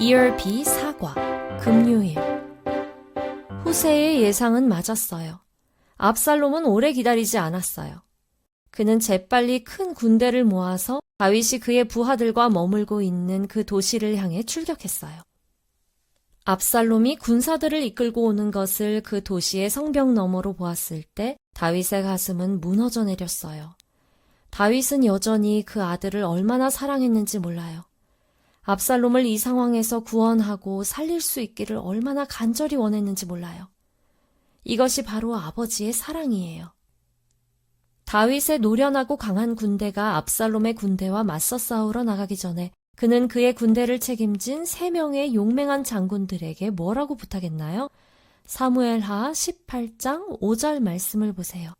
ERP 사과, 금요일. 후세의 예상은 맞았어요. 압살롬은 오래 기다리지 않았어요. 그는 재빨리 큰 군대를 모아서 다윗이 그의 부하들과 머물고 있는 그 도시를 향해 출격했어요. 압살롬이 군사들을 이끌고 오는 것을 그 도시의 성벽 너머로 보았을 때 다윗의 가슴은 무너져 내렸어요. 다윗은 여전히 그 아들을 얼마나 사랑했는지 몰라요. 압살롬을 이 상황에서 구원하고 살릴 수 있기를 얼마나 간절히 원했는지 몰라요. 이것이 바로 아버지의 사랑이에요. 다윗의 노련하고 강한 군대가 압살롬의 군대와 맞서 싸우러 나가기 전에 그는 그의 군대를 책임진 세 명의 용맹한 장군들에게 뭐라고 부탁했나요? 사무엘하 18장 5절 말씀을 보세요.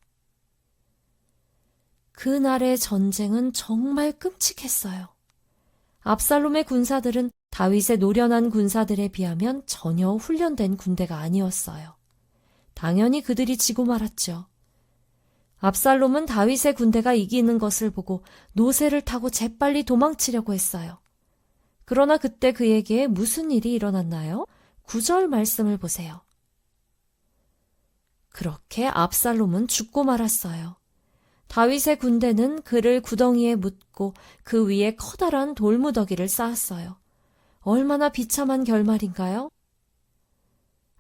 그날의 전쟁은 정말 끔찍했어요. 압살롬의 군사들은 다윗의 노련한 군사들에 비하면 전혀 훈련된 군대가 아니었어요. 당연히 그들이 지고 말았죠. 압살롬은 다윗의 군대가 이기는 것을 보고 노새를 타고 재빨리 도망치려고 했어요. 그러나 그때 그에게 무슨 일이 일어났나요? 구절 말씀을 보세요. 그렇게 압살롬은 죽고 말았어요. 다윗의 군대는 그를 구덩이에 묻고 그 위에 커다란 돌무더기를 쌓았어요. 얼마나 비참한 결말인가요?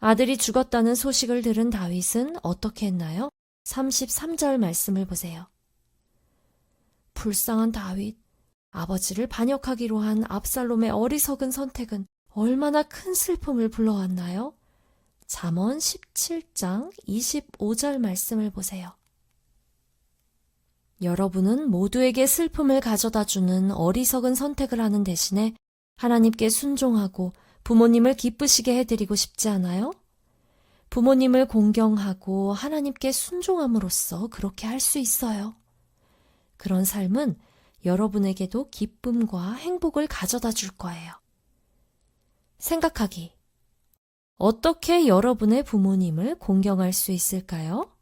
아들이 죽었다는 소식을 들은 다윗은 어떻게 했나요? 33절 말씀을 보세요. 불쌍한 다윗, 아버지를 반역하기로 한 압살롬의 어리석은 선택은 얼마나 큰 슬픔을 불러왔나요? 잠언 17장 25절 말씀을 보세요. 여러분은 모두에게 슬픔을 가져다 주는 어리석은 선택을 하는 대신에 하나님께 순종하고 부모님을 기쁘시게 해드리고 싶지 않아요? 부모님을 공경하고 하나님께 순종함으로써 그렇게 할 수 있어요. 그런 삶은 여러분에게도 기쁨과 행복을 가져다 줄 거예요. 생각하기. 어떻게 여러분의 부모님을 공경할 수 있을까요?